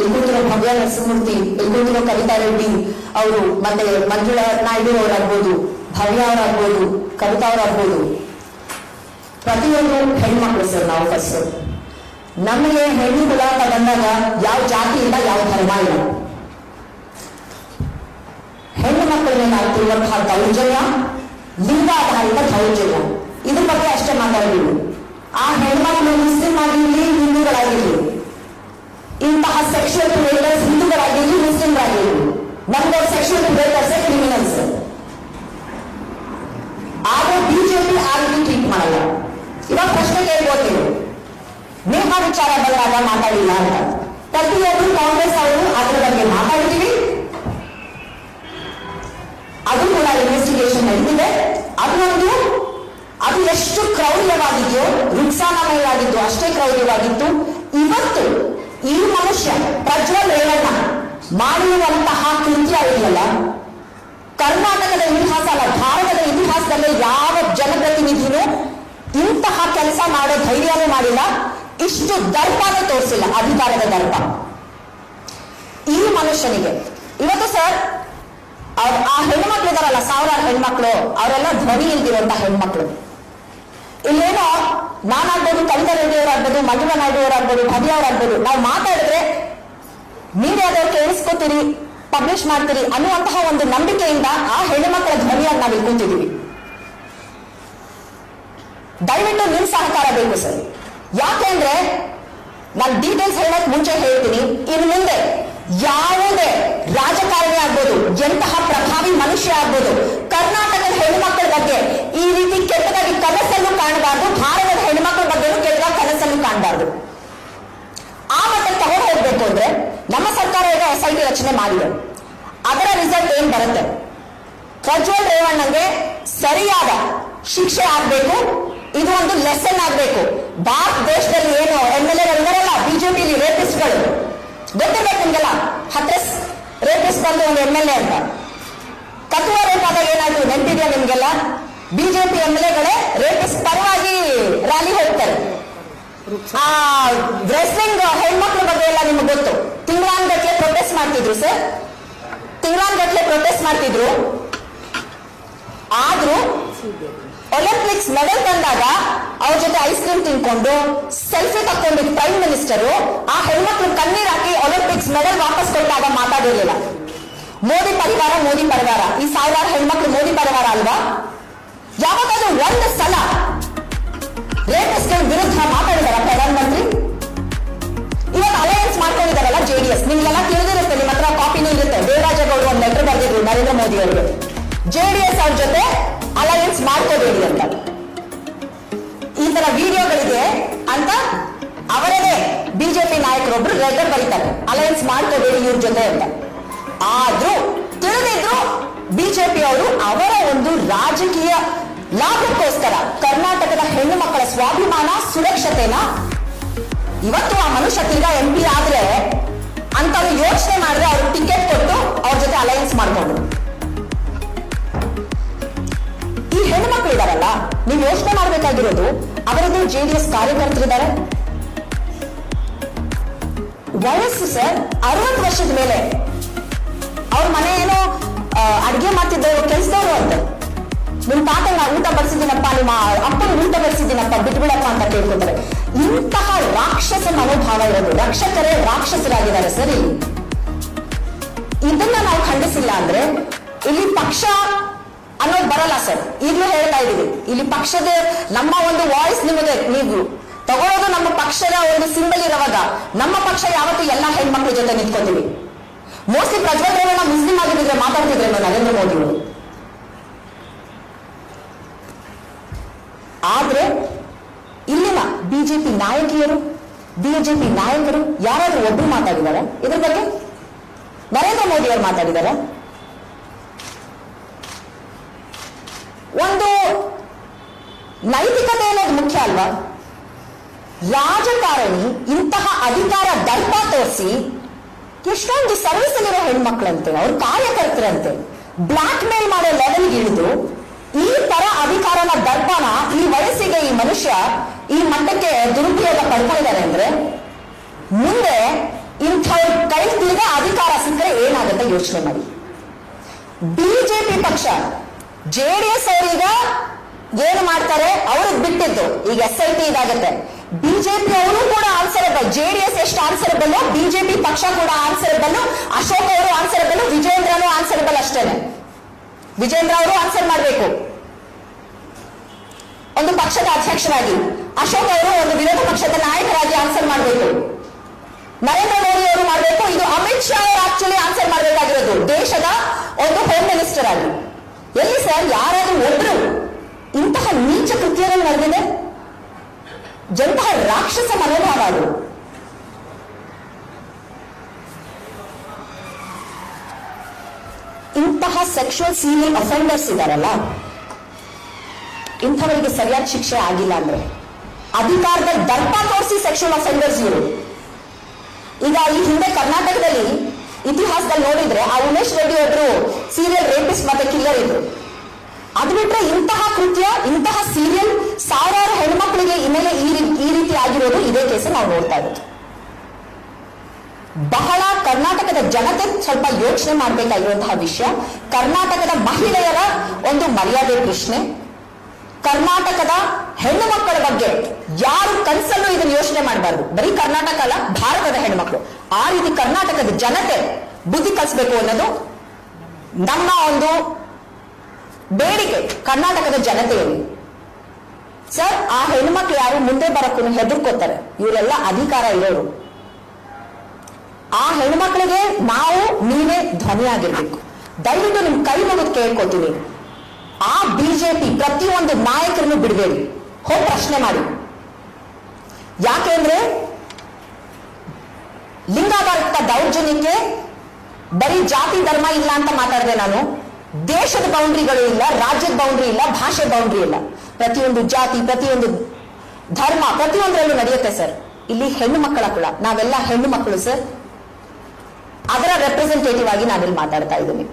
ಇಲ್ಲಿ ಕೂತಿರೋ ಭವ್ಯ ನರಸಿಂಹಮೂರ್ತಿ ಇಲ್ಲಿ ಕೂತಿರೋ ಕವಿತಾ ರೆಡ್ಡಿ ಅವರು ಮತ್ತೆ ಮಂಜುಳಾ ನಾಯ್ಡು ಅವರಾಗ್ಬೋದು, ಭವ್ಯ ಅವರಾಗ್ಬೋದು, ಕವಿತಾ ಅವರಾಗ್ಬೋದು. ಪ್ರತಿಯೊಂದು ಹೆಣ್ಮಕ್ಳು ಸರ್ ನಾವು ಫಸ್ಟ್ ನಮಗೆ ಹೆಣ್ಣು ಕುಲ ಅಂತ ಬಂದಾಗ ಯಾವ ಜಾತಿ ಇಲ್ಲ ಯಾವ ಧರ್ಮ ಇಲ್ಲ. ಹೆಣ್ಣು ಮಕ್ಕಳನ್ನ ಆಗ್ತಿರುವಂತಹ ದೌರ್ಜನ್ಯ, ಲಿಂಗಾಧಾರಿತ ದೌರ್ಜನ್ಯ. ಇದ್ರ ಬಗ್ಗೆ ಅಷ್ಟೇ ಮಾತಾಡಬೇಕು ಆ ಹೆಣ್ಮಕ್ಳು ಮುಸ್ಲಿಂ ಆಗಿರ್ಲಿ, ಹಿಂದೂಗಳಾಗಿರ್ಲಿ ಇಂತಹ ಸೆಕ್ಷುವಲ್ ಪ್ರೇಟರ್ಸ್ ಹಿಂದೂಗಳಾಗಿರ್ಲಿ ಮುಸ್ಲಿಂಗಳಾಗಿರ್ಲಿ ನಮ್ಗೆ ಸೆಕ್ಷುವಲ್ ಪ್ರೇಟರ್ಸ್ ಕ್ರಿಮಿನಲ್ಸ್ ಆದ್ರೆ ಬಿಜೆಪಿ ಆ ರೀತಿ ಟ್ರೀಟ್ ಮಾಡಲ್ಲ. ಇವಾಗ ಪ್ರಶ್ನೆ ಕೇಳ್ಬೋದು ನೀವು. ನೇಹ ವಿಚಾರ ಬಂದಾಗ ಮಾತಾಡಿಲ್ಲ ಅಂತ. ಪ್ರತಿಯೊಬ್ಬರು ಕಾಂಗ್ರೆಸ್ ಅವರು ಅದ್ರ ಬಗ್ಗೆ ಮಾತಾಡ್ತೀವಿ. ಅದು ಕೂಡ ಇನ್ವೆಸ್ಟಿಗೇಷನ್ ನಡೀತಿದೆ. ಅದು ಒಂದು, ಅದು ಎಷ್ಟು ಕ್ರೌರ್ಯವಾಗಿದೆಯೋ, ರುಕ್ಸಾನಮಯವಾಗಿದ್ದು ಅಷ್ಟೇ ಕ್ರೌರ್ಯವಾಗಿತ್ತು. ಇವತ್ತು ಈ ಮನುಷ್ಯ ಪ್ರಜ್ವಲ್ ರೇವಣ್ಣ ಮಾಡಿರುವಂತಹ ಕೃತ್ಯ ಇದೆಯಲ್ಲ ಕರ್ನಾಟಕದ ಇತಿಹಾಸ ಅಲ್ಲ, ಭಾರತದ ಇತಿಹಾಸದಲ್ಲಿ ಯಾವ ಜನಪ್ರತಿನಿಧಿನೂ ಇಂತಹ ಕೆಲಸ ಮಾಡೋ ಧೈರ್ಯನೂ ಮಾಡಿಲ್ಲ, ಇಷ್ಟು ದರ್ಪನೂ ತೋರಿಸಿಲ್ಲ, ಅಧಿಕಾರದ ದರ್ಪ. ಈ ಮನುಷ್ಯನಿಗೆ, ಇವತ್ತು ಸರ್ ಅವ್ರ ಆ ಹೆಣ್ಮಕ್ಳು ಇದಾರಲ್ಲ ಸಾವಿರಾರು ಹೆಣ್ಮಕ್ಳು, ಅವರೆಲ್ಲ ಧ್ವನಿ ಇಲ್ದಿರುವಂತ ಹೆಣ್ಮಕ್ಳು. ಇಲ್ಲೇನೋ ನಾನಾಗ್ಬೋದು, ಕವಿತಾ ರೆಡ್ಡಿಯವರಾಗ್ಬೋದು, ಮಂಜುಳಾ ನಾಯ್ಡು ಅವರಾಗ್ಬೋದು ಭವ್ಯ ಅವರಾಗ್ಬೋದು ನಾವು ಮಾತಾಡಿದ್ರೆ ಮೀಡಿಯಾದವ್ರು ಕೇಳಿಸ್ಕೋತೀರಿ ಪಬ್ಲಿಷ್ ಮಾಡ್ತೀರಿ ಅನ್ನುವಂತಹ ಒಂದು ನಂಬಿಕೆಯಿಂದ ಆ ಹೆಣ್ಣುಮಕ್ಕಳ ಧ್ವನಿಯಾಗಿ ನಾವು ಕೂತಿದ್ದೀವಿ. ದಯವಿಟ್ಟು ನಿಮ್ ಸಹಕಾರ ಬೇಕು ಸರ್. ಯಾಕೆಂದ್ರೆ ನಾನು ಡೀಟೇಲ್ಸ್ ಹೇಳಕ್ ಮುಂಚೆ ಹೇಳ್ತೀನಿ. ಇನ್ನು ಮುಂದೆ ಯಾವುದೇ ರಾಜಕಾರಣಿ ಆಗ್ಬೋದು, ಎಂತಹ ಪ್ರಭಾವಿ ಮನುಷ್ಯ ಆಗ್ಬೋದು, ಕರ್ನಾಟಕದ ಹೆಣ್ಣುಮಕ್ಕಳ ಬಗ್ಗೆ ಈ ರೀತಿ ಕೆಟ್ಟದಾಗಿ ಕನಸಲ್ಲೂ ಕಾಣಬಾರದು ಬಗ್ಗೆನೂ ಕೆಟ್ಟದಾಗಿ ಕಾಣಬಾರ್ದು. ಆ ಮಟ್ಟ ತಗೊಂಡು ಹೋಗ್ಬೇಕು ಅಂದ್ರೆ ನಮ್ಮ ಸರ್ಕಾರ ಈಗ ಎಸ್ ಐ ಟಿ ರಚನೆ ಮಾಡಿದೆ. ಅದರ ರಿಸಲ್ಟ್ ಏನ್ ಬರುತ್ತೆ? ಪ್ರಜ್ವಲ್ ರೇವಣ್ಣಗೆ ಸರಿಯಾದ ಶಿಕ್ಷೆ ಆಗ್ಬೇಕು. ಇದು ಒಂದು ಲೆಸನ್ ಆಗ್ಬೇಕು. ಭಾರತ ದೇಶದಲ್ಲಿ ಏನು ಎಂ ಎಲ್ ಎಗಳಿದಾರಲ್ಲ, ಬಿಜೆಪಿಲಿ ರೇಪಿಸ್ಟ್ಗಳು ಗೊತ್ತಿರ್ಬೇಕು ನಿಮ್ಗೆಲ್ಲ? ಹತ್ರಸ್ ರೇಪಿಸ್ಟ್ ಬಂದು ಒಂದು ಎಂ ಎಲ್ ಎ ಅಂತ. ಕಥುವ ರೇಪ್ ಆದಾಗ ಏನಾಯ್ತು? ನೆನಪಿದೆಯಾ ನಿಮ್ಗೆಲ್ಲ? ಬಿಜೆಪಿ ಎಂ ಎಲ್ ಎಗಳೇ ರೇಪಿಸ್ಟ್ ಪರವಾಗಿ ರ್ಯಾಲಿ ಹೋಗ್ತಾರೆ. ಆ ಡ್ರೆಸ್ಸಿಂಗ್ ಹೆಣ್ಮಕ್ಳ ಬಗ್ಗೆ ಎಲ್ಲ ನಿಮ್ಗೆ ಗೊತ್ತು. ತಿಂಗಳಾನ್ಗಟ್ಲೆ ಪ್ರೊಟೆಸ್ಟ್ ಮಾಡ್ತಿದ್ರು ಸರ್ ತಿಂಗಳಾನ್ಗಟ್ಲೆ ಪ್ರೊಟೆಸ್ಟ್ ಮಾಡ್ತಿದ್ರು. ಆದ್ರೂ ಒಲಿಂಪಿಕ್ಸ್ ಮೆಡಲ್ ತಂದಾಗ ಅವ್ರ ಜೊತೆ ಐಸ್ ಕ್ರೀಮ್ ತಿನ್ಕೊಂಡು ಸೆಲ್ಫಿ ತಕ್ಕೊಂಡಿದ್ ಪ್ರೈಮ್ ಮಿನಿಸ್ಟರ್ ಆ ಹೆಣ್ಮಕ್ಳು ಕಣ್ಣೀರ್ ಹಾಕಿ ಒಲಿಂಪಿಕ್ಸ್ ಮೆಡಲ್ ವಾಪಸ್ ಕೊಟ್ಟಾಗ ಮಾತಾಡಿರ್ಲಿಲ್ಲ. ಮೋದಿ ಪರಿವಾರ ಮೋದಿ ಪರಿವಾರ. ಈ ಸಾವಿರಾರು ಹೆಣ್ಮಕ್ಳು ಮೋದಿ ಪರಿವಾರ ಅಲ್ವಾ? ಯಾವಾಗಾದ್ರೂ ಒಂದು ಸಲ ಜೆಡಿಎಸ್ ಅವ್ರ ಜೊತೆ ಅಲಯನ್ಸ್ ಮಾಡ್ಕೋಬೇಡಿ ಅಂತ. ಈ ತರ ವಿಡಿಯೋಗಳಿದೆ ಅಂತ ಅವರದೇ ಬಿಜೆಪಿ ನಾಯಕರೊಬ್ರು ಲೆಟರ್ ಬರೀತಾರೆ. ಅಲಯನ್ಸ್ ಮಾಡ್ಕೋಬೇಡಿ ಇವ್ರ ಜೊತೆ ಅಂತ. ಆದ್ರೂ ತಿಳಿದಿದ್ರು ಬಿಜೆಪಿ ಅವರು ಅವರ ಒಂದು ರಾಜಕೀಯ ಲಾಭಕ್ಕೋಸ್ಕರ ಕರ್ನಾಟಕದ ಹೆಣ್ಣು ಮಕ್ಕಳ ಸ್ವಾಭಿಮಾನ, ಸುರಕ್ಷತೆನ ಇವತ್ತು ಆ ಮನುಷ್ಯ ತಿರ್ಗಾ ಎಂ ಪಿ ಆದ್ರೆ ಅಂತ ಯೋಚನೆ ಮಾಡಿದ್ರೆ ಅವ್ರು ಟಿಕೆಟ್ ಕೊಟ್ಟು ಅವ್ರ ಜೊತೆ ಅಲಯನ್ಸ್ ಮಾಡ್ಕೊಂಡು ಹೆಣ್ಮಕ್ಳು ಇದಾರಲ್ಲ, ನೀವು ಯೋಚನೆ ಮಾಡಬೇಕಾಗಿರೋದು ಅವರದ್ದು ಜೆಡಿಎಸ್ ಕಾರ್ಯಕರ್ತರಿದ್ದಾರೆ ವಯಸ್ಸು ಸರ್ ಅರವತ್ತು ವರ್ಷದ ಮೇಲೆ. ಅವ್ರ ಮನೆ ಏನೋ ಅಡಿಗೆ ಮಾಡ್ತಿದ್ದವರು ಕೆಲಸದವರು ಅಂತ. ನಿಮ್ ತಾತ ಊಟ ಬಡಿಸಿದ್ದೀನಪ್ಪ, ನಿಮ್ಮ ಅಪ್ಪನ ಊಟ ಬಡಿಸಿದ್ದೀನಪ್ಪ, ಬಿಟ್ಬಿಡಪ್ಪ ಅಂತ ಕೇಳ್ಕೊತಾರೆ. ಇಂತಹ ರಾಕ್ಷಸ ಮನೋಭಾವ ಇರೋದು, ರಕ್ಷಕರೇ ರಾಕ್ಷಸರಾಗಿದ್ದಾರೆ ಸರಿ. ಇದನ್ನ ನಾವು ಖಂಡಿಸಿಲ್ಲ ಅಂದ್ರೆ ಇಲ್ಲಿ ಪಕ್ಷ ಅನ್ನೋದು ಬರಲ್ಲ ಸರ್. ಈಗಲೂ ಹೇಳ್ತಾ ಇದೀವಿ ಇಲ್ಲಿ ಪಕ್ಷದ ನಮ್ಮ ಒಂದು ವಾಯ್ಸ್ ನಿಮಗೆ ನೀವು ತಗೊಳ್ಳೋದು ನಮ್ಮ ಪಕ್ಷದ ಒಂದು ಸಿಂಬಲ್ ಇರುವಾಗ ನಮ್ಮ ಪಕ್ಷ ಯಾವತ್ತೂ ಎಲ್ಲ ಹೆಣ್ಮಕ್ಳ ಜೊತೆ ನಿಂತ್ಕೋತೀವಿ. ಮೋಸ್ಟ್ಲಿ ಪ್ರಜ್ವಲ್ ರೇವಣ್ಣ ಮುಸ್ಲಿಂ ಆಗಿದ್ರೆ ಮಾತಾಡ್ತಿದ್ರೇನೋ ನರೇಂದ್ರ ಮೋದಿ ಅವರು. ಆದ್ರೆ ಇಲ್ಲಿನ ಬಿಜೆಪಿ ನಾಯಕಿಯರು ಬಿಜೆಪಿ ನಾಯಕರು ಯಾರಾದ್ರೂ ಒಬ್ರು ಮಾತಾಡಿದ್ದಾರೆ ಇದ್ರ ಬಗ್ಗೆ ನರೇಂದ್ರ ಮೋದಿ ಅವರು ಮಾತಾಡಿದ್ದಾರೆ ಒಂದು ನೈತಿಕತೆ ಅನ್ನೋದು ಮುಖ್ಯ ಅಲ್ವಾ? ರಾಜಕಾರಣಿ ಇಂತಹ ಅಧಿಕಾರ ದರ್ಪ ತೋರಿಸಿ ಎಷ್ಟೊಂದು ಸರ್ವಿಸ್ ಅಲ್ಲಿರೋ ಹೆಣ್ಮಕ್ಳಂತೆ, ಅವ್ರ ಕಾರ್ಯಕರ್ತರಂತೆ ಬ್ಲಾಕ್ ಮೇಲ್ ಮಾಡೋ ಲೆವೆಲ್ಗೆ ಇಳಿದು ಈ ತರ ಅಧಿಕಾರನ ದರ್ಪಣ ಈ ವಯಸ್ಸಿಗೆ ಈ ಮನುಷ್ಯ ಈ ಮಟ್ಟಕ್ಕೆ ದುರುಪಯೋಗ ಪಡ್ಕೊಂಡಿದ್ದಾರೆ ಅಂದ್ರೆ ಮುಂದೆ ಇಂಥವ್ರ ಕೈ ಅಧಿಕಾರ ಸಿಕ್ಕರೆ ಏನಾಗುತ್ತೆ ಯೋಚನೆ ಮಾಡಿ. ಬಿಜೆಪಿ ಪಕ್ಷ ಜೆಡಿಎಸ್ ಅವರೀಗ ಏನು ಮಾಡ್ತಾರೆ? ಅವ್ರಿಗೆ ಬಿಟ್ಟಿದ್ದು. ಈಗ ಎಸ್ ಐ ಟಿ ಇದಾಗುತ್ತೆ. ಬಿಜೆಪಿ ಅವರು ಕೂಡ ಆನ್ಸರಬಲ್ ಜೆಡಿಎಸ್ ಎಷ್ಟು ಆನ್ಸರಬಲ್ ಬಿಜೆಪಿ ಪಕ್ಷ ಕೂಡ ಆನ್ಸರಬಲ್ ಅಶೋಕ್ ಅವರು ಆನ್ಸರಬಲ್ ವಿಜೇಂದ್ರನು ಆನ್ಸರಬಲ್ ಅಷ್ಟೇನೆ? ವಿಜೇಂದ್ರ ಅವರು ಆನ್ಸರ್ ಮಾಡಬೇಕು. ಒಂದು ಪಕ್ಷದ ಅಧ್ಯಕ್ಷರಾಗಿ. ಅಶೋಕ್ ಅವರು ಒಂದು ವಿರೋಧ ಪಕ್ಷದ ನಾಯಕರಾಗಿ ಆನ್ಸರ್ ಮಾಡಬೇಕು. ನರೇಂದ್ರ ಮೋದಿ ಅವರು ಮಾಡಬೇಕು. ಇದು ಅಮಿತ್ ಶಾ ಅವರು ಆಕ್ಚುಲಿ ಆನ್ಸರ್ ಮಾಡಬೇಕಾಗಿರೋದು. ದೇಶದ ಒಂದು ಹೋಮ್ ಮಿನಿಸ್ಟರ್ ಆಗಿ. ಎಲ್ಲಿ ಸರ್? ಯಾರಾದರೂ ಒಬ್ರು? ಇಂತಹ ನೀಚ ಕೃತ್ಯಗಳು ನಡೆದಿದೆ? ಜಂತಹ ರಾಕ್ಷಸ ಮನೋಭಾವ ಅದು ಇಂತಹ ಸೆಕ್ಷುವಲ್ ಸೀನಿ ಅಫೆಂಡರ್ಸ್ ಇದಾರಲ್ಲ, ಇಂಥವರಿಗೆ ಸರಿಯಾದ ಶಿಕ್ಷೆ ಆಗಿಲ್ಲ ಅಂದ್ರೆ. ಅಧಿಕಾರದ ದರ್ಪ ತೋರಿಸಿ ಸೆಕ್ಷುವಲ್ ಅಫೆಂಡರ್ಸ್ ಇವರು. ಈಗ ಈ ಹಿಂದೆ ಕರ್ನಾಟಕದಲ್ಲಿ ಇತಿಹಾಸದಲ್ಲಿ ನೋಡಿದ್ರೆ ಆ ಉಮೇಶ್ ರೆಡ್ಡಿ ಒಬ್ರು ಸೀರಿಯಲ್ ರೇಪಿಸ್ಟ್ ಮತ್ತೆ ಕಿಲ್ಲರ್ ಇದ್ರು. ಅದು ಬಿಟ್ರೆ ಇಂತಹ ಕೃತ್ಯ, ಇಂತಹ ಸೀರಿಯಲ್ ಸಾವಿರಾರು ಹೆಣ್ಮಕ್ಳಿಗೆ ಇನ್ನೇ ಈ ರೀತಿ ಈ ರೀತಿ ಆಗಿರೋದು ಇದೇ ಕೇಸ್ ನಾವು ನೋಡ್ತಾ ಇರೋದು. ಬಹಳ ಕರ್ನಾಟಕದ ಜನತೆ ಸ್ವಲ್ಪ ಯೋಚನೆ ಮಾಡಬೇಕಾಗಿರುವಂತಹ ವಿಷಯ. ಕರ್ನಾಟಕದ ಮಹಿಳೆಯರ ಒಂದು ಮರ್ಯಾದೆ ಪ್ರಶ್ನೆ. ಕರ್ನಾಟಕದ ಹೆಣ್ಣು ಮಕ್ಕಳ ಬಗ್ಗೆ ಯಾರು ಕನಸಲ್ಲೂ ಇದನ್ನ ಯೋಚನೆ ಮಾಡಬಾರ್ದು. ಬರೀ ಕರ್ನಾಟಕ ಅಲ್ಲ, ಭಾರತದ ಹೆಣ್ಮಕ್ಳು ಆ ರೀತಿ ಕರ್ನಾಟಕದ ಜನತೆ ಬುದ್ಧಿ ಕಲಿಸ್ಬೇಕು ಅನ್ನೋದು ನಮ್ಮ ಒಂದು ಬೇಡಿಕೆ ಕರ್ನಾಟಕದ ಜನತೆಯಲ್ಲಿ. ಸರ್, ಆ ಹೆಣ್ಮಕ್ಳು ಯಾರು ಮುಂದೆ ಬರಕ್ಕೂ ಹೆದರ್ಕೋತಾರೆ. ಇವರೆಲ್ಲ ಅಧಿಕಾರ ಇರೋರು. ಆ ಹೆಣ್ಮಕ್ಳಿಗೆ ನಾವು ನೀವೇ ಧ್ವನಿಯಾಗಿರ್ಬೇಕು ದಯವಿಟ್ಟು ನಿಮ್ ಕೈ ಮುಗಿದು ಕೇಳ್ಕೊತೀನಿ ಆ ಬಿಜೆಪಿ ಪ್ರತಿಯೊಂದು ನಾಯಕರನ್ನು ಬಿಡಬೇಡಿ. ಹೋಗಿ ಪ್ರಶ್ನೆ ಮಾಡಿ. ಯಾಕೆಂದ್ರೆ ಲಿಂಗಾಧಾರಿತ ದೌರ್ಜನ್ಯಕ್ಕೆ ಬರೀ ಜಾತಿ ಧರ್ಮ ಇಲ್ಲ ಅಂತ ಮಾತಾಡಿದೆ ನಾನು. ದೇಶದ ಬೌಂಡ್ರಿಗಳು ಇಲ್ಲ, ರಾಜ್ಯದ ಬೌಂಡ್ರಿ ಇಲ್ಲ ಭಾಷೆ ಬೌಂಡ್ರಿ ಇಲ್ಲ. ಪ್ರತಿಯೊಂದು ಜಾತಿ, ಪ್ರತಿಯೊಂದು ಧರ್ಮ, ಪ್ರತಿಯೊಂದರಲ್ಲೂ ನಡೆಯುತ್ತೆ ಸರ್ ಇಲ್ಲಿ ಹೆಣ್ಣು ಮಕ್ಕಳ ಕುಳ ನಾವೆಲ್ಲ ಹೆಣ್ಣು ಮಕ್ಕಳು ಸರ್ ಅದರ ರೆಪ್ರೆಸೆಂಟೇಟಿವ್ ಆಗಿ ನಾನಿಲ್ಲಿ ಮಾತಾಡ್ತಾ ಇದ್ದೀನಿ